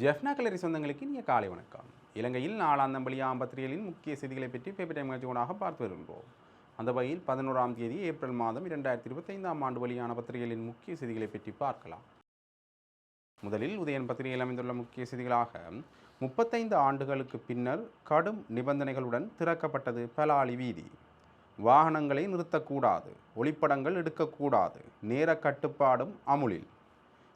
ஜெஃப்னா கலரி சொந்தங்களுக்கு இனிய காலை வணக்கம். இலங்கையில் நாளாந்தம்பளி ஆம்பத்திரியலின் முக்கிய செய்திகளை பற்றி பேப்பர் டைம் நிகழ்ச்சிகளாக பார்த்து வருகின்றோம். அந்த வகையில் பதினோராம் தேதி ஏப்ரல் மாதம் இரண்டாயிரத்தி இருபத்தைந்தாம் ஆண்டு வெளியான பத்திரிகைகளின் முக்கிய செய்திகளை பற்றி பார்க்கலாம். முதலில் உதயன் பத்திரிகையில் அமைந்துள்ள முக்கிய செய்திகளாக முப்பத்தைந்து ஆண்டுகளுக்கு பின்னர் கடும் நிபந்தனைகளுடன் திறக்கப்பட்டது பலாலி வீதி. வாகனங்களை நிறுத்தக்கூடாது ஒளிப்படங்கள் எடுக்கக்கூடாது நேர கட்டுப்பாடும் அமுலில்.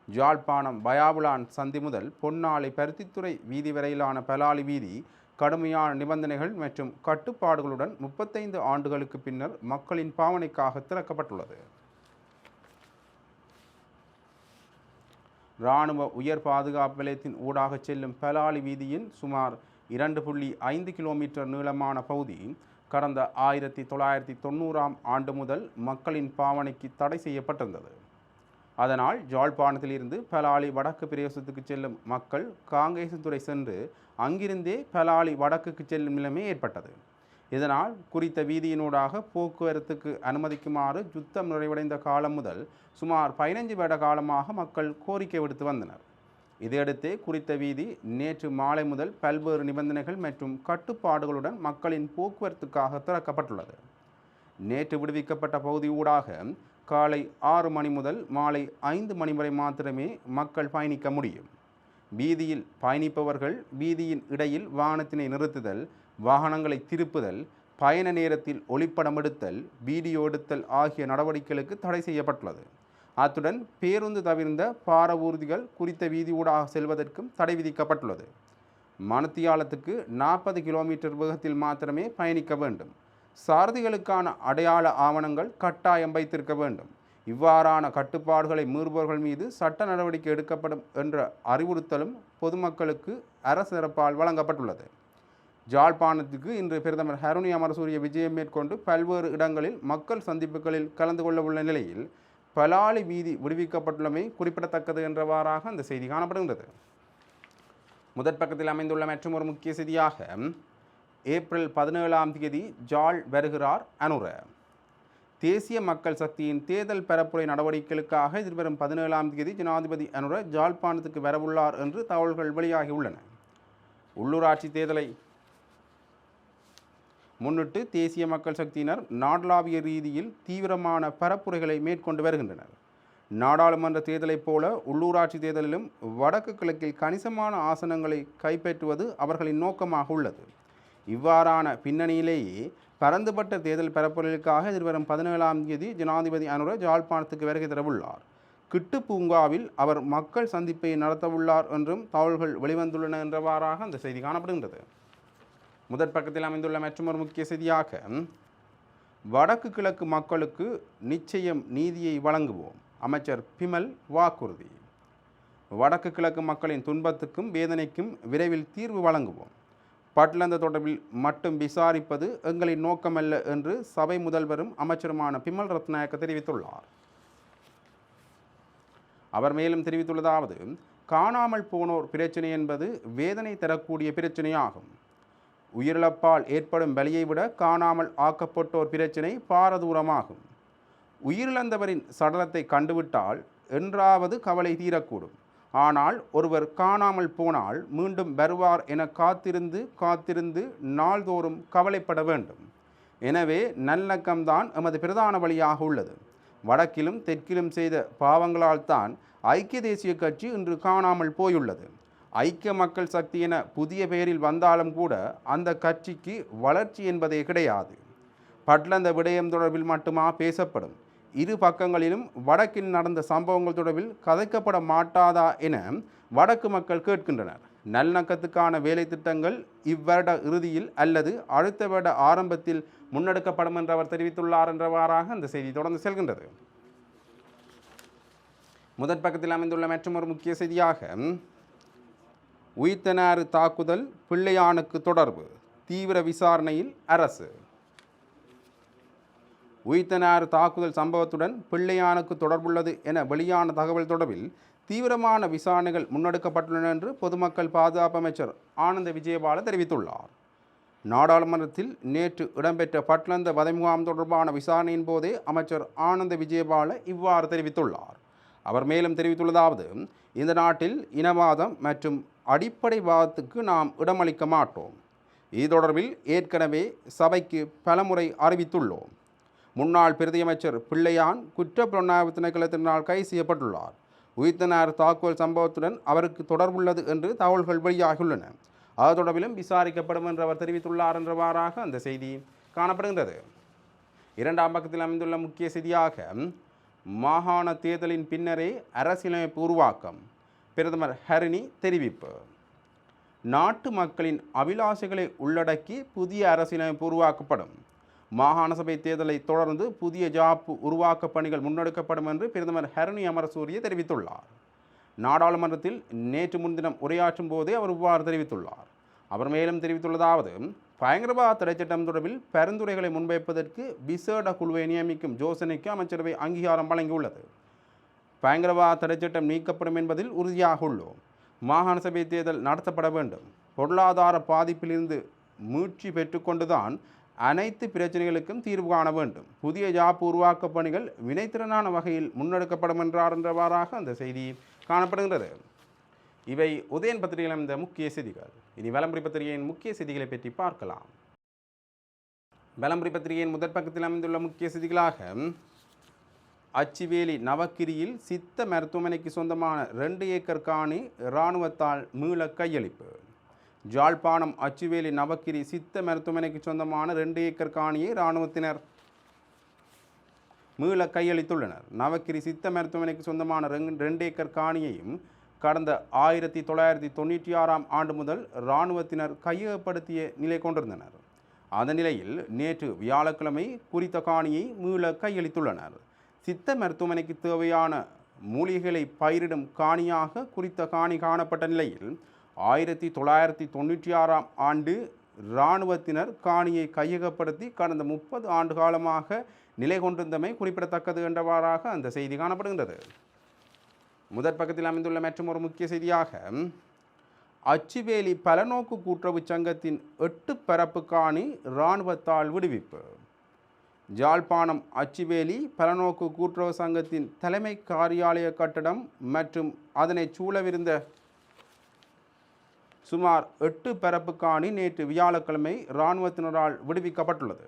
யாழ்ப்பாணம் பயாபுலான் சந்தி முதல் பொன்னாலை பருத்தித்துறை வீதி வரையிலான பலாலி வீதி கடுமையான நிபந்தனைகள் மற்றும் கட்டுப்பாடுகளுடன் முப்பத்தைந்து ஆண்டுகளுக்கு பின்னர் மக்களின் பாவனைக்காக திறக்கப்பட்டுள்ளது. இராணுவ உயர் பாதுகாப்பு நிலையத்தின் ஊடாக செல்லும் பலாலி வீதியின் சுமார் இரண்டு புள்ளி ஐந்து கிலோமீட்டர் நீளமான பகுதி கடந்த ஆயிரத்தி தொள்ளாயிரத்தி தொண்ணூறாம் ஆண்டு முதல் மக்களின் பாவனைக்கு தடை செய்யப்பட்டிருந்தது. அதனால் ஜாழ்ப்பாணத்திலிருந்து பலாலி வடக்கு பிரதேசத்துக்கு செல்லும் மக்கள் காங்கேசன்துறை சென்று அங்கிருந்தே பலாலி வடக்குக்கு செல்லும் நிலைமை ஏற்பட்டது. இதனால் குறித்த வீதியினூடாக போக்குவரத்துக்கு அனுமதிக்குமாறு யுத்தம் நிறைவடைந்த காலம் முதல் சுமார் பதினைஞ்சு வருட காலமாக மக்கள் கோரிக்கை விடுத்து வந்தனர். இதையடுத்தே குறித்த வீதி நேற்று மாலை முதல் பல்வேறு நிபந்தனைகள் மற்றும் கட்டுப்பாடுகளுடன் மக்களின் போக்குவரத்துக்காக திறக்கப்பட்டுள்ளது. நேற்று விடுவிக்கப்பட்ட பகுதி ஊடாக காலை ஆறு மணி முதல் மாலை ஐந்து மணி வரை மாத்திரமே மக்கள் பயணிக்க முடியும். வீதியில் பயணிப்பவர்கள் வீதியின் இடையில் வாகனத்தினை நிறுத்துதல் வாகனங்களை திருப்புதல் பயண நேரத்தில் ஒளிப்படம் எடுத்தல் வீடியோ எடுத்தல் ஆகிய நடவடிக்கைகளுக்கு தடை செய்யப்பட்டுள்ளது. அத்துடன் பேருந்து தவிர்ந்த பார ஊர்திகள் குறித்த வீதி ஊடாக செல்வதற்கும் தடை விதிக்கப்பட்டுள்ளது. மணத்தியாலத்துக்கு நாற்பது கிலோமீட்டர் வேகத்தில் மாத்திரமே பயணிக்க வேண்டும். சாரதிகளுக்கான அடையாள ஆவணங்கள் கட்டாயம் வைத்திருக்க வேண்டும். இவ்வாறான கட்டுப்பாடுகளை மீறுபவர்கள் மீது சட்ட நடவடிக்கை எடுக்கப்படும் என்ற அறிவுறுத்தலும் பொதுமக்களுக்கு அரசு தரப்பால் வழங்கப்பட்டுள்ளது. ஜாழ்ப்பாணத்துக்கு இன்று பிரதமர் ஹருணி அமரசூரிய விஜயம் மேற்கொண்டு பல்வேறு இடங்களில் மக்கள் சந்திப்புகளில் கலந்து கொள்ள உள்ள நிலையில் பலாலி வீதி விடுவிக்கப்பட்டுள்ளமை குறிப்பிடத்தக்கது என்றவாறாக அந்த செய்தி காணப்படுகின்றது. முதற் பக்கத்தில் அமைந்துள்ள மற்றும் ஒரு முக்கிய செய்தியாக ஏப்ரல் பதினேழாம் தேதி ஜாழ் வருகிறார் அனுர. தேசிய மக்கள் சக்தியின் தேர்தல் பரப்புரை நடவடிக்கைகளுக்காக எதிர்வரும் பதினேழாம் தேதி ஜனாதிபதி அனுர ஜாழ்ப்பாணத்துக்கு வரவுள்ளார் என்று தகவல்கள் வெளியாகியுள்ளன உள்ளூராட்சி தேர்தலை முன்னிட்டு தேசிய மக்கள் சக்தியினர் நாடளாவிய ரீதியில் தீவிரமான பரப்புரைகளை மேற்கொண்டு வருகின்றனர். நாடாளுமன்ற தேர்தலைப் போல உள்ளூராட்சி தேர்தலிலும் வடக்கு கிழக்கில் கணிசமான ஆசனங்களை கைப்பற்றுவது அவர்களின் நோக்கமாக உள்ளது. இவ்வாறான பின்னணியிலேயே பரந்துபட்ட தேர்தல் பரப்புரைகளுக்காக எதிர்வரும் பதினேழாம் தேதி ஜனாதிபதி அனுர ஜாழ்ப்பாணத்துக்கு வருகை தரவுள்ளார். கிட்டு பூங்காவில் அவர் மக்கள் சந்திப்பை நடத்தவுள்ளார் என்றும் தகவல்கள் வெளிவந்துள்ளன என்றவாறாக அந்த செய்தி காணப்படுகின்றது. முதற் பக்கத்தில் அமைந்துள்ள மற்றொரு முக்கிய செய்தியாக வடக்கு கிழக்கு மக்களுக்கு நிச்சயம் நீதியை வழங்குவோம். அமைச்சர் பிமல் வாக்குறுதி. வடக்கு கிழக்கு மக்களின் துன்பத்துக்கும் வேதனைக்கும் விரைவில் தீர்வு வழங்குவோம். பட்லந்த தொடர்பில் மட்டும் விசாரிப்பது எங்களின் நோக்கமல்ல என்று சபை முதல்வரும் அமைச்சருமான பிமல் ரத்நாயக்க தெரிவித்துள்ளார். அவர் மேலும் தெரிவித்துள்ளதாவது காணாமல் போனோர் பிரச்சனை என்பது வேதனை தரக்கூடிய பிரச்சனையாகும். உயிரிழப்பால் ஏற்படும் வலியை விட காணாமல் ஆக்கப்பட்டோர் பிரச்சினை பாரதூரமாகும். உயிரிழந்தவரின் சடலத்தை கண்டுவிட்டால் என்றாவது கவலை தீரக்கூடும். ஆனால் ஒருவர் காணாமல் போனால் மீண்டும் வருவார் என காத்திருந்து காத்திருந்து நாள்தோறும் கவலைப்பட வேண்டும். எனவே நல்லக்கம்தான் எமது பிரதான வழியாக உள்ளது. வடக்கிலும் தெற்கிலும் செய்த பாவங்களால் தான் ஐக்கிய தேசிய கட்சி இன்று காணாமல் போயுள்ளது. ஐக்கிய மக்கள் சக்தி என புதிய பெயரில் வந்தாலும் கூட அந்த கட்சிக்கு வளர்ச்சி என்பதே கிடையாது. பட்லந்த விடயம் தொடர்பில் மட்டுமா பேசப்படும். இரு பக்கங்களிலும் வடக்கில் நடந்த சம்பவங்கள் தொடர்பில் கதைக்கப்பட மாட்டாதா என வடக்கு மக்கள் கேட்கின்றனர். நல்லிணக்கத்துக்கான வேலை திட்டங்கள் இவ்வருட இறுதியில் அல்லது அடுத்த வருட ஆரம்பத்தில் முன்னெடுக்கப்படும் என்று அவர் தெரிவித்துள்ளார் என்றவாறாக அந்த செய்தி தொடர்ந்து செல்கின்றது. முதற் பக்கத்தில் அமைந்துள்ள மற்றொரு முக்கிய செய்தியாக உயிர்த்தனாறு தாக்குதல் பிள்ளையானுக்கு தொடர்பு தீவிர விசாரணையில் அரசு. உயிர்த்தனாறு தாக்குதல் சம்பவத்துடன் பிள்ளையானுக்கு தொடர்புள்ளது என வெளியான தகவல் தொடர்பில் தீவிரமான விசாரணைகள் முன்னெடுக்கப்பட்டுள்ளன என்று பொதுமக்கள் பாதுகாப்பு அமைச்சர் ஆனந்த விஜயபால தெரிவித்துள்ளார். நாடாளுமன்றத்தில் நேற்று இடம்பெற்ற பட்லந்த வதை முகாம் தொடர்பான விசாரணையின் போதே அமைச்சர் ஆனந்த விஜயபால இவ்வாறு தெரிவித்துள்ளார். அவர் மேலும் தெரிவித்துள்ளதாவது இந்த நாட்டில் இனவாதம் மற்றும் அடிப்படைவாதத்துக்கு நாம் இடமளிக்க மாட்டோம். இது தொடர்பில் ஏற்கனவே சபைக்கு பலமுறை அறிவித்துள்ளோம். முன்னாள் பிரதியமைச்சர் பிள்ளையான் குற்றப்புலனாய்வு திணைக்களத்தினால் கைது செய்யப்பட்டுள்ளார். உயிர்த்தனார் தாக்குதல் சம்பவத்துடன் அவருக்கு தொடர்புள்ளது என்று தகவல்கள் வெளியாகியுள்ளன. அது தொடர்பிலும் விசாரிக்கப்படும் என்று அவர் தெரிவித்துள்ளார் என்றவாறாக அந்த செய்தி காணப்படுகின்றது. இரண்டாம் பக்கத்தில் அமைந்துள்ள முக்கிய செய்தியாக மாகாண தேர்தலின் பின்னரே அரசியலமைப்பு உருவாக்கம். பிரதமர் ஹரிணி தெரிவிப்பு. நாட்டு மக்களின் அபிலாஷைகளை உள்ளடக்கி புதிய அரசியலமைப்பு உருவாக்கப்படும். மாகாண சபை தேர்தலை தொடர்ந்து புதிய ஜாப்பு உருவாக்க பணிகள் முன்னெடுக்கப்படும் என்று பிரதமர் ஹரணி அமரசூரிய தெரிவித்துள்ளார். நாடாளுமன்றத்தில் நேற்று முன்தினம் உரையாற்றும் போதே அவர் இவ்வாறு தெரிவித்துள்ளார். அவர் மேலும் தெரிவித்துள்ளதாவது பயங்கரவாத தடைச்சட்டம் தொடர்பில் பரிந்துரைகளை முன்வைப்பதற்கு விசேட குழுவை நியமிக்கும் யோசனைக்கு அமைச்சரவை அங்கீகாரம் வழங்கியுள்ளது. பயங்கரவாத தடைச்சட்டம் நீக்கப்படும் என்பதில் உறுதியாக உள்ளோம். மாகாண சபை தேர்தல் நடத்தப்பட வேண்டும். பொருளாதார பாதிப்பிலிருந்து மீட்சி பெற்றுக்கொண்டுதான் அனைத்து பிரச்சனைகளுக்கும் தீர்வு காண வேண்டும். புதிய ஜாப் உருவாக்க பணிகள் வினைத்திறனான வகையில் முன்னெடுக்கப்படும் என்றார் என்றவாறாக அந்த செய்தி காணப்படுகின்றது. இவை உதயன் பத்திரிகையில் அமைந்த முக்கிய செய்திகள். இனி வலம்புரி பத்திரிகையின் முக்கிய செய்திகளை பற்றி பார்க்கலாம். வலம்புரி பத்திரிகையின் முதற் பக்கத்தில் அமைந்துள்ள முக்கிய செய்திகளாக அச்சிவேலி நவக்கிரியில் சித்த மருத்துவமனைக்கு சொந்தமான ரெண்டு ஏக்கர் காணி இராணுவத்தால் மீள கையளிப்பு. ஜாழ்ப்பாணம் அச்சுவேலி நவக்கிரி சித்த மருத்துவமனைக்கு சொந்தமான ரெண்டு ஏக்கர் காணியை இராணுவத்தினர் மீள கையளித்துள்ளனர். நவக்கிரி சித்த மருத்துவமனைக்கு சொந்தமான ரெங்- ரெண்டு ஏக்கர் காணியையும் கடந்த ஆயிரத்தி தொள்ளாயிரத்தி தொண்ணூற்றி ஆறாம் ஆண்டு முதல் இராணுவத்தினர் கையகப்படுத்திய நிலை கொண்டிருந்தனர். அந்த நிலையில் நேற்று வியாழக்கிழமை குறித்த காணியை மீள கையளித்துள்ளனர். சித்த மருத்துவமனைக்கு தேவையான மூலிகைகளை பயிரிடும் காணியாக குறித்த காணி காணப்பட்ட நிலையில் ஆயிரத்தி தொள்ளாயிரத்தி தொண்ணூற்றி ஆறாம் ஆண்டு இராணுவத்தினர் காணியை கையகப்படுத்தி கடந்த முப்பது ஆண்டு காலமாக நிலை கொண்டிருந்தமை குறிப்பிடத்தக்கது என்றவாறாக அந்த செய்தி காணப்படுகின்றது. முதற் பக்கத்தில் அமைந்துள்ள மற்றும் ஒரு முக்கிய செய்தியாக அச்சுவேலி பலநோக்கு கூட்டுறவு சங்கத்தின் எட்டு பரப்பு காணி இராணுவத்தால் விடுவிப்பு. ஜாழ்ப்பாணம் அச்சுவேலி பலநோக்கு கூட்டுறவு சங்கத்தின் தலைமை காரியாலய கட்டடம் மற்றும் அதனை சூழவிருந்த சுமார் எட்டு பரப்பு காணி நேற்று வியாழக்கிழமை இராணுவத்தினரால் விடுவிக்கப்பட்டுள்ளது.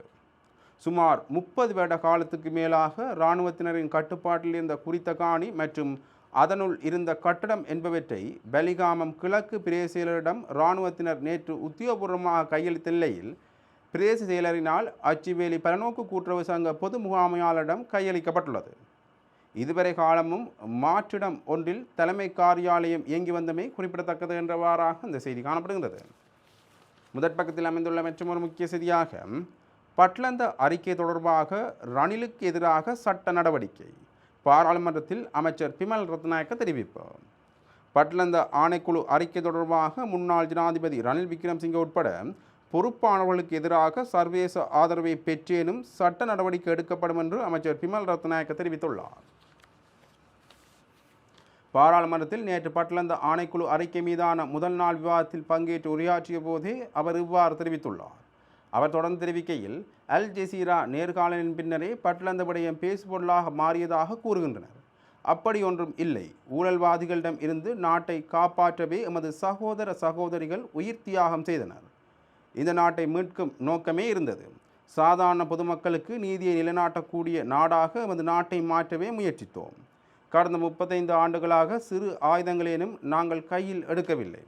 சுமார் முப்பது வருட காலத்துக்கு மேலாக இராணுவத்தினரின் கட்டுப்பாட்டில் இருந்த குறித்த காணி மற்றும் அதனுள் இருந்த கட்டடம் என்பவற்றை பலிகாமம் கிழக்கு பிரேசியலரிடம் இராணுவத்தினர் நேற்று உத்தியோகபூர்வமாக கையளித்த நிலையில் பிரதேச செயலரினால் அச்சுவேலி பலநோக்கு கூட்டுறவு சங்க பொது முகாமையாளரிடம் கையளிக்கப்பட்டுள்ளது. இதுவரை காலமும் மாற்றிடம் ஒன்றில் தலைமை காரியாலயம் இயங்கி வந்தமை குறிப்பிடத்தக்கது என்றவாறாக இந்த செய்தி காணப்படுகின்றது. முதற் பக்கத்தில் அமைந்துள்ள மற்றொரு முக்கிய செய்தியாக பட்லந்த அறிக்கை தொடர்பாக ரணிலுக்கு எதிராக சட்ட நடவடிக்கை பாராளுமன்றத்தில் அமைச்சர் பிமல் ரத்நாயக்க தெரிவிப்பு. பட்லந்த ஆணைக்குழு அறிக்கை தொடர்பாக முன்னாள் ஜனாதிபதி ரணில் விக்ரம்சிங்கே உட்பட பொறுப்பானவர்களுக்கு எதிராக சர்வதேச ஆதரவை பெற்றேனும் சட்ட நடவடிக்கை எடுக்கப்படும் என்று அமைச்சர் பிமல் ரத்நாயக்க தெரிவித்துள்ளார். பாராளுமன்றத்தில் நேற்று பட்லந்த ஆணைக்குழு அறிக்கை மீதான முதல் நாள் விவாதத்தில் பங்கேற்று உரையாற்றிய போதே அவர் இவ்வாறு தெரிவித்துள்ளார். அவர் தொடர்ந்து தெரிவிக்கையில் அல் ஜெசீரா நேர்காணலின் பின்னரே பட்லந்த விடயம் பேசுபொருளாக மாறியதாக கூறுகின்றனர். அப்படி ஒன்றும் இல்லை. ஊழல்வாதிகளிடம் இருந்து நாட்டை காப்பாற்றவே எமது சகோதர சகோதரிகள் உயிர் தியாகம் செய்தனர். இந்த நாட்டை மீட்கும் நோக்கமே இருந்தது. சாதாரண பொதுமக்களுக்கு நீதியை நிலைநாட்டக்கூடிய நாடாக எமது நாட்டை மாற்றவே முயற்சித்தோம். கடந்த முப்பத்தைந்து ஆண்டுகளாக சிறு ஆயுதங்களேனும் நாங்கள் கையில் எடுக்கவில்லை.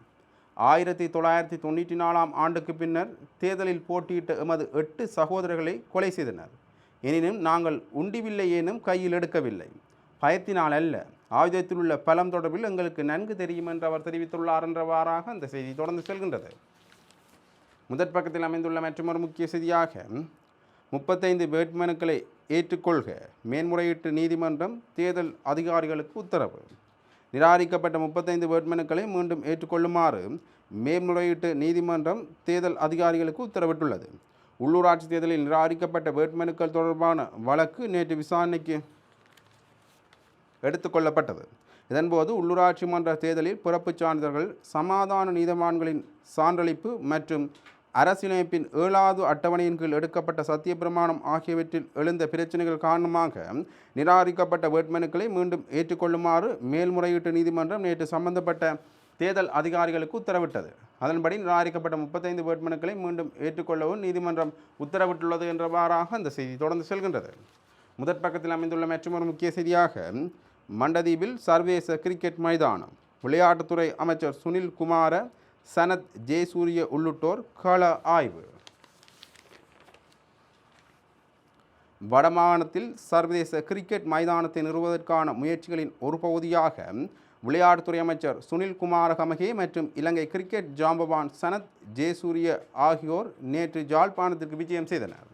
ஆயிரத்தி தொள்ளாயிரத்தி தொண்ணூற்றி நாலாம் ஆண்டுக்கு பின்னர் தேர்தலில் போட்டியிட்ட எமது எட்டு சகோதரர்களை கொலை செய்தனர். எனினும் நாங்கள் உண்டிவில்லை ஏனும் கையில் எடுக்கவில்லை. பயத்தினால் அல்ல. ஆயுதத்தில் உள்ள பலம் தொடர்பில் எங்களுக்கு நன்கு தெரியும் என்று அவர் தெரிவித்துள்ளார் என்றவாறாக அந்த செய்தி தொடர்ந்து செல்கின்றது. முதற் பக்கத்தில் அமைந்துள்ள மற்றொரு முக்கிய செய்தியாக முப்பத்தைந்து வேட்புமனுக்களை ஏற்றுக்கொள்க. மேன்முறையீட்டு நீதிமன்றம் தேர்தல் அதிகாரிகளுக்கு உத்தரவு. நிராகரிக்கப்பட்ட முப்பத்தைந்து வேட்புமனுக்களை மீண்டும் ஏற்றுக்கொள்ளுமாறு மேன்முறையீட்டு நீதிமன்றம் தேர்தல் அதிகாரிகளுக்கு உத்தரவிட்டுள்ளது. உள்ளூராட்சி தேர்தலில் நிராகரிக்கப்பட்ட வேட்புமனுக்கள் தொடர்பான வழக்கு நேற்று விசாரணைக்கு எடுத்துக்கொள்ளப்பட்டது. இதன்போது உள்ளூராட்சி மன்ற தேர்தலில் பிறப்புச் சான்றிதழ்கள் சமாதான நீதவான்களின் சான்றளிப்பு மற்றும் அரசியலமைப்பின் ஏழாவது அட்டவணையின் கீழ் எடுக்கப்பட்ட சத்திய பிரமாணம் ஆகியவற்றில் எழுந்த பிரச்சனைகள் காரணமாக நிராகரிக்கப்பட்ட வேட்புமனுக்களை மீண்டும் ஏற்றுக்கொள்ளுமாறு மேல்முறையீட்டு நீதிமன்றம் நேற்று சம்பந்தப்பட்ட தேர்தல் அதிகாரிகளுக்கு உத்தரவிட்டது. அதன்படி நிராகரிக்கப்பட்ட முப்பத்தைந்து வேட்புமனுக்களை மீண்டும் ஏற்றுக்கொள்ளவும் நீதிமன்றம் உத்தரவிட்டுள்ளது என்றவாறாக அந்த செய்தி தொடர்ந்து செல்கின்றது. முதற் பக்கத்தில் அமைந்துள்ள மற்றொரு முக்கிய செய்தியாக மண்டதீவில் சர்வதேச கிரிக்கெட் மைதானம். விளையாட்டுத்துறை அமைச்சர் சுனில் குமார சனத் ஜெயசூரிய உள்ளிட்டோர் கள ஆய்வு. வடமாகாணத்தில் சர்வதேச கிரிக்கெட் மைதானத்தை நிறுவுவதற்கான முயற்சிகளின் ஒரு பகுதியாக விளையாட்டுத்துறை அமைச்சர் சுனில் குமார கமகே மற்றும் இலங்கை கிரிக்கெட் ஜாம்பவான் சனத் ஜெயசூரிய ஆகியோர் நேற்று ஜாழ்ப்பாணத்திற்கு விஜயம் செய்தனர்.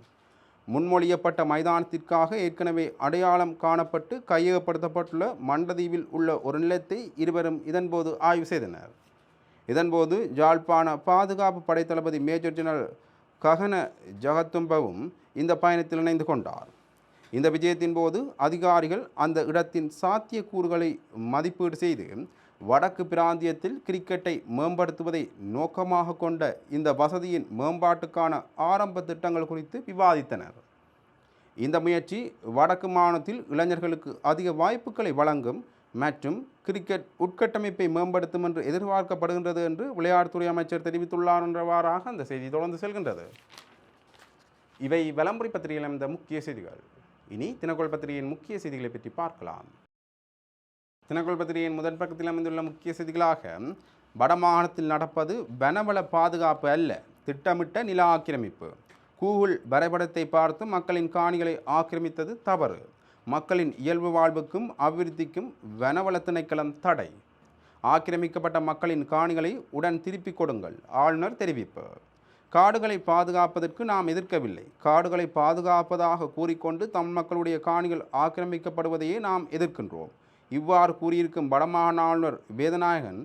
முன்மொழியப்பட்ட மைதானத்திற்காக ஏற்கனவே அடையாளம் காணப்பட்டு கையகப்படுத்தப்பட்டுள்ள மண்டதீவில் உள்ள ஒரு நிலத்தை இருவரும் இதன்போது ஆய்வு செய்தனர். இதன்போது ஜாழ்ப்பாண பாதுகாப்பு படைத்தளபதி மேஜர் ஜெனரல் ககன ஜகத்தும்பவும் இந்த பயணத்தில் இணைந்து கொண்டார். இந்த விஜயத்தின் போது அதிகாரிகள் அந்த இடத்தின் சாத்தியக்கூறுகளை மதிப்பீடு செய்து வடக்கு பிராந்தியத்தில் கிரிக்கெட்டை மேம்படுத்துவதை நோக்கமாக கொண்ட இந்த வசதியின் மேம்பாட்டுக்கான ஆரம்ப திட்டங்கள் குறித்து விவாதித்தனர். இந்த முயற்சி வடக்கு மாநிலத்தில் இளைஞர்களுக்கு அதிக வாய்ப்புகளை வழங்கும் மற்றும் கிரிக்கெட் உட்கட்டமைப்பை மேம்படுத்தும் என்று எதிர்பார்க்கப்படுகின்றது என்று விளையாட்டுத்துறை அமைச்சர் தெரிவித்துள்ளார் என்றவாறாக அந்த செய்தி தொடர்ந்து செல்கின்றது. இவை விளம்பரி பத்திரிகையில் அமைந்த முக்கிய செய்திகள். இனி தினக்கோள் பத்திரிகையின் முக்கிய செய்திகளை பற்றி பார்க்கலாம். தினக்கோள் பத்திரிகையின் முதல் பக்கத்தில் அமைந்துள்ள முக்கிய செய்திகளாக வடமாகாணத்தில் நடப்பது வனவள பாதுகாப்பு அல்ல திட்டமிட்ட நில ஆக்கிரமிப்பு. கூகுள் வரைபடத்தை பார்த்து மக்களின் காணிகளை ஆக்கிரமித்தது தவறு. மக்களின் இயல்பு வாழ்வுக்கும் அபிவிருத்திக்கும் வனவள திணைக்களம் தடை. ஆக்கிரமிக்கப்பட்ட மக்களின் காணிகளை உடன் திருப்பிக் கொடுங்கள் ஆளுநர் தெரிவிப்பு. காடுகளை பாதுகாப்பதற்கு நாம் எதிர்க்கவில்லை. காடுகளை பாதுகாப்பதாக கூறிக்கொண்டு தம் மக்களுடைய காணிகள் ஆக்கிரமிக்கப்படுவதையே நாம் எதிர்க்கின்றோம். இவ்வாறு கூறியிருக்கும் வடமாகாண ஆளுநர் வேதநாயகன்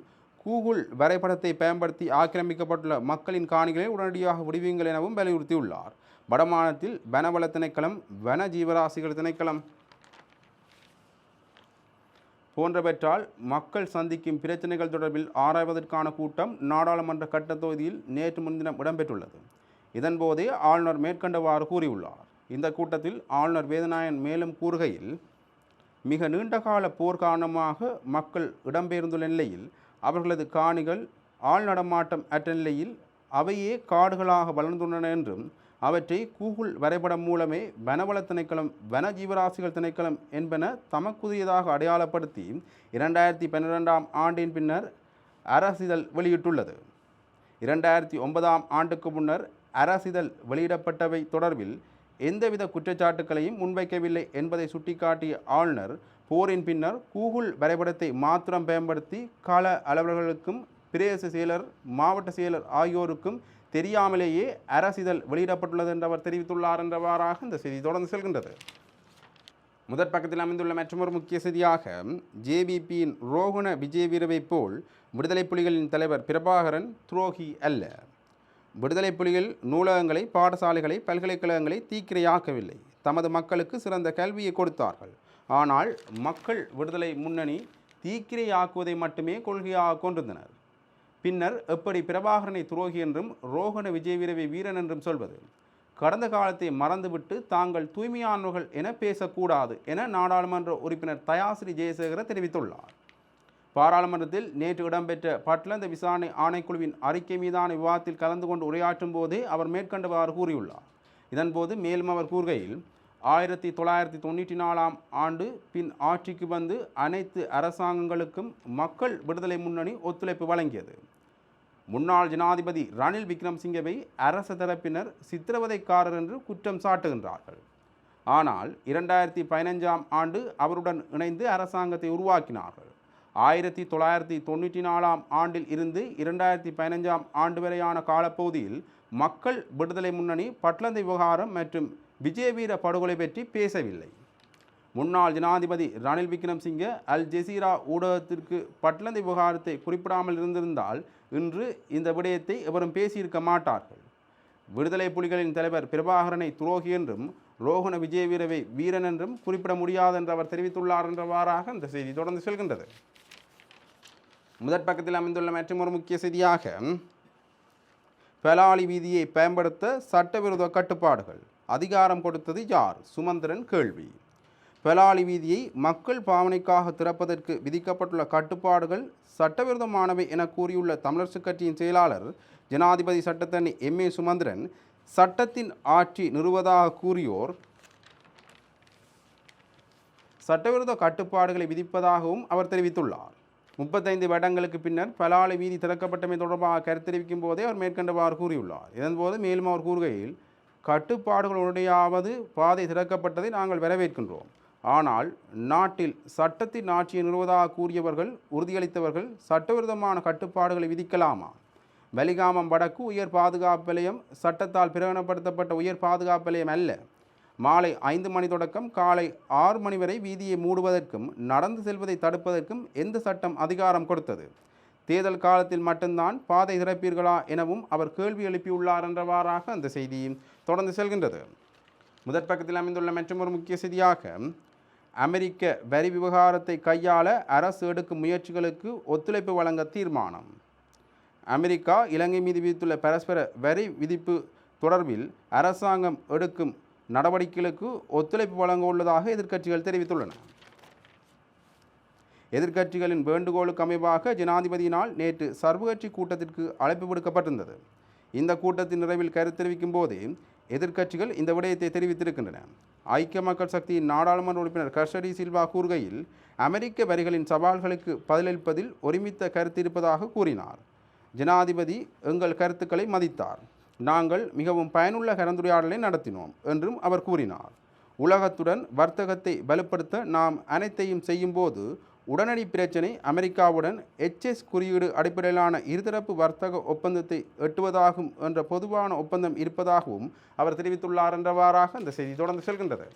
கூகுள் வரைபடத்தை பயன்படுத்தி ஆக்கிரமிக்கப்பட்டுள்ள மக்களின் காணிகளை உடனடியாக விடுவீங்கள் எனவும் வலியுறுத்தியுள்ளார். வடமாநிலத்தில் வனவள திணைக்களம் வன ஜீவராசிகள் திணைக்களம் போன்றவற்றால் மக்கள் சந்திக்கும் பிரச்சனைகள் தொடர்பில் ஆராய்வதற்கான கூட்டம் நாடாளுமன்ற கட்டத் தொகுதியில் நேற்று முன்தினம் இடம்பெற்றுள்ளது. இதன்போதே ஆளுநர் மேற்கண்டவாறு கூறியுள்ளார். இந்த கூட்டத்தில் ஆளுநர் வேதநாயன் மேலும் கூறுகையில் மிக நீண்டகால போர் காரணமாக மக்கள் இடம்பெயர்ந்துள்ள நிலையில் அவர்களது காணிகள் ஆள் நடமாட்டம் அற்ற நிலையில் அவையே காடுகளாக வளர்ந்துள்ளன என்றும் அவற்றை கூகுள் வரைபடம் மூலமே வனவள திணைக்களம் வன ஜீவராசிகள் திணைக்களம் என்பன தமக்குரியதாக அடையாளப்படுத்தி இரண்டாயிரத்தி பன்னிரெண்டாம் ஆண்டின் பின்னர் அரசிதழ் வெளியிட்டுள்ளது. இரண்டாயிரத்தி ஒன்பதாம் ஆண்டுக்கு முன்னர் அரசிதழ் வெளியிடப்பட்டவை தொடர்பில் எந்தவித குற்றச்சாட்டுக்களையும் முன்வைக்கவில்லை என்பதை சுட்டிக்காட்டிய ஆளுநர் போரின் பின்னர் கூகுள் வரைபடத்தை மாத்திரம் பயன்படுத்தி கள அலுவலர்களுக்கும் பிரதேச செயலர் மாவட்ட செயலர் ஆகியோருக்கும் தெரியாமலேயே அரசிதழ் வெளியிடப்பட்டுள்ளது என்று அவர் தெரிவித்துள்ளார் என்றவாறாக இந்த செய்தி தொடர்ந்து செல்கின்றது. முதற் பக்கத்தில் அமைந்துள்ள மற்றொரு முக்கிய செய்தியாக ஜேவிபியின் ரோகுண விஜயவீரவை போல் விடுதலை புலிகளின் தலைவர் பிரபாகரன் துரோகி அல்ல. விடுதலை புலிகள் நூலகங்களை பாடசாலைகளை பல்கலைக்கழகங்களை தீக்கிரையாக்கவில்லை. தமது மக்களுக்கு சிறந்த கல்வியை கொடுத்தார்கள். ஆனால் மக்கள் விடுதலை முன்னணி தீக்கிரையாக்குவதை மட்டுமே கொள்கையாக கொண்டிருந்தனர். பின்னர் எப்படி பிரபாகரனை துரோகி என்றும் ரோகண விஜயவீரவை வீரன் என்றும் சொல்வது? கடந்த காலத்தை மறந்துவிட்டு தாங்கள் தூய்மையானவர்கள் என பேசக்கூடாது என நாடாளுமன்ற உறுப்பினர் தயாசிரி ஜெயசேகர தெரிவித்துள்ளார். பாராளுமன்றத்தில் நேற்று இடம்பெற்ற பட்லந்த விசாரணை ஆணைக்குழுவின் அறிக்கை மீதான விவாதத்தில் கலந்து கொண்டு உரையாற்றும் போதே அவர் மேற்கண்டவாறு கூறியுள்ளார். இதன்போது மேலும் அவர் கூறுகையில் ஆயிரத்தி தொள்ளாயிரத்தி தொண்ணூற்றி நாலாம் ஆண்டு பின் ஆட்சிக்கு வந்து அனைத்து அரசாங்கங்களுக்கும் மக்கள் விடுதலை முன்னணி ஒத்துழைப்பு வழங்கியது. முன்னாள் ஜனாதிபதி ரணில் விக்ரம்சிங்கவை அரச தரப்பினர் சித்திரவதைக்காரர் என்று குற்றம் சாட்டுகின்றார்கள். ஆனால் இரண்டாயிரத்தி பதினஞ்சாம் ஆண்டு அவருடன் இணைந்து அரசாங்கத்தை உருவாக்கினார்கள். ஆயிரத்தி தொள்ளாயிரத்தி தொண்ணூற்றி நாலாம் ஆண்டில் இருந்து இரண்டாயிரத்தி பதினஞ்சாம் ஆண்டு வரையான காலப்பகுதியில் மக்கள் விடுதலை முன்னணி பட்லந்தை விவகாரம் மற்றும் விஜயவீர படுகொலை பற்றி பேசவில்லை. முன்னாள் ஜனாதிபதி ரணில் விக்ரம்சிங்கே அல் ஜெசீரா ஊடகத்திற்கு பட்லந்தி விவகாரத்தை குறிப்பிடாமல் இருந்திருந்தால் இன்று இந்த விடயத்தை எவரும் பேசியிருக்க மாட்டார்கள். விடுதலை புலிகளின் தலைவர் பிரபாகரனை துரோகி என்றும் ரோகண விஜயவீரவை வீரன் என்றும் குறிப்பிட முடியாது என்று அவர் தெரிவித்துள்ளார் என்றவாறாக இந்த செய்தி தொடர்ந்து செல்கின்றது. முதற் பக்கத்தில் அமைந்துள்ள மற்றொரு முக்கிய செய்தியாக பெலாலி வீதியை பயன்படுத்த சட்டவிரோத கட்டுப்பாடுகள். அதிகாரம் கொடுத்தது யார்? சுமந்திரன் கேள்வி. பெலாலி வீதியை மக்கள் பாவனைக்காக திறப்பதற்கு விதிக்கப்பட்டுள்ள கட்டுப்பாடுகள் சட்டவிரோதமானவை என கூறியுள்ள தமிழரசுக் கட்சியின் செயலாளர் ஜனாதிபதி சட்டத்தரணி எம். ஏ. சுமந்திரன் சட்டத்தின் ஆட்சி நிறுவதாக கூறியோர் சட்டவிரோத கட்டுப்பாடுகளை விதிப்பதாகவும் அவர் தெரிவித்துள்ளார். முப்பத்தைந்து வருடங்களுக்கு பின்னர் பலாலி வீதி திறக்கப்பட்டமை தொடர்பாக கருத்து தெரிவிக்கும் போதே அவர் மேற்கண்டவாறு கூறியுள்ளார். இதன்போது மேலும் அவர் கூறுகையில் கட்டுப்பாடுகளுடையாவது பாதை திறக்கப்பட்டதை நாங்கள் வரவேற்கின்றோம். ஆனால் நாட்டில் சட்டத்தின் ஆட்சியை நிறுவதாக கூறியவர்கள் உறுதியளித்தவர்கள் சட்டவிரோதமான கட்டுப்பாடுகளை விதிக்கலாமா? வலிகாமம் வடக்கு உயர் பாதுகாப்பு நிலையம் சட்டத்தால் பிரகடனப்படுத்தப்பட்ட உயர் பாதுகாப்பு நிலையம் அல்ல. மாலை ஐந்து மணி தொடக்கம் காலை ஆறு மணி வரை வீதியை மூடுவதற்கும் நடந்து செல்வதை தடுப்பதற்கும் எந்த சட்டம் அதிகாரம் கொடுத்தது? தேர்தல் காலத்தில் மட்டும்தான் பாதை திறப்பீர்களா எனவும் அவர் கேள்வி எழுப்பியுள்ளார் என்றவாறாக அந்த செய்தி. தொடர்ந்து செல்கின்றது. முதற் பக்கத்தில் அமைந்துள்ள மற்றொரு முக்கிய செய்தியாக அமெரிக்க வரி விவகாரத்தை கையாள அரசு எடுக்கும் முயற்சிகளுக்கு ஒத்துழைப்பு வழங்க தீர்மானம். அமெரிக்கா இலங்கை மீது விதித்துள்ள பரஸ்பர வரி விதிப்பு தொடர்பில் அரசாங்கம் எடுக்கும் நடவடிக்கைகளுக்கு ஒத்துழைப்பு வழங்க உள்ளதாக எதிர்க்கட்சிகள் தெரிவித்துள்ளன. எதிர்க்கட்சிகளின் வேண்டுகோளுக்கு அமைவாக ஜனாதிபதியினால் நேற்று சர்வகட்சி கூட்டத்திற்கு அழைப்பு விடுக்கப்பட்டிருந்தது. இந்த கூட்டத்தின் நிறைவில் கருத்து தெரிவிக்கும் போதே எதிர்க்கட்சிகள் இந்த விடயத்தை தெரிவித்திருக்கின்றன. ஐக்கிய மக்கள் சக்தியின் நாடாளுமன்ற உறுப்பினர் கர்ஷடி சில்வா கூறுகையில் அமெரிக்க வரிகளின் சவால்களுக்கு பதிலளிப்பதில் ஒருமித்த கருத்து இருப்பதாக கூறினார். ஜனாதிபதி எங்கள் கருத்துக்களை மதித்தார். நாங்கள் மிகவும் பயனுள்ள கலந்துரையாடலை நடத்தினோம் என்றும் அவர் கூறினார். உலகத்துடன் வர்த்தகத்தை வலுப்படுத்த நாம் அனைத்தையும் செய்யும்போது உடனடி பிரச்சினை அமெரிக்காவுடன் எச்எஸ் குறியீடு அடிப்படையிலான இருதரப்பு வர்த்தக ஒப்பந்தத்தை எட்டுவதாகும் என்ற பொதுவான ஒப்பந்தம் இருப்பதாகவும் அவர் தெரிவித்துள்ளார் என்றவாறாக அந்த செய்தி தொடர்ந்து செல்கின்றது.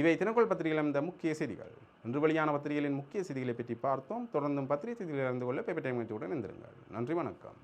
இவை தினக்குள் பத்திரிகையில் இந்த முக்கிய செய்திகள். இன்று வெளியான பத்திரிகைகளின் முக்கிய செய்திகளை பற்றி பார்த்தோம். தொடர்ந்தும் பத்திரிகை செய்திகளை அறிந்து கொள்ள பேப்பர் டைம் உடன் இருந்திருங்கள் நன்றி வணக்கம்.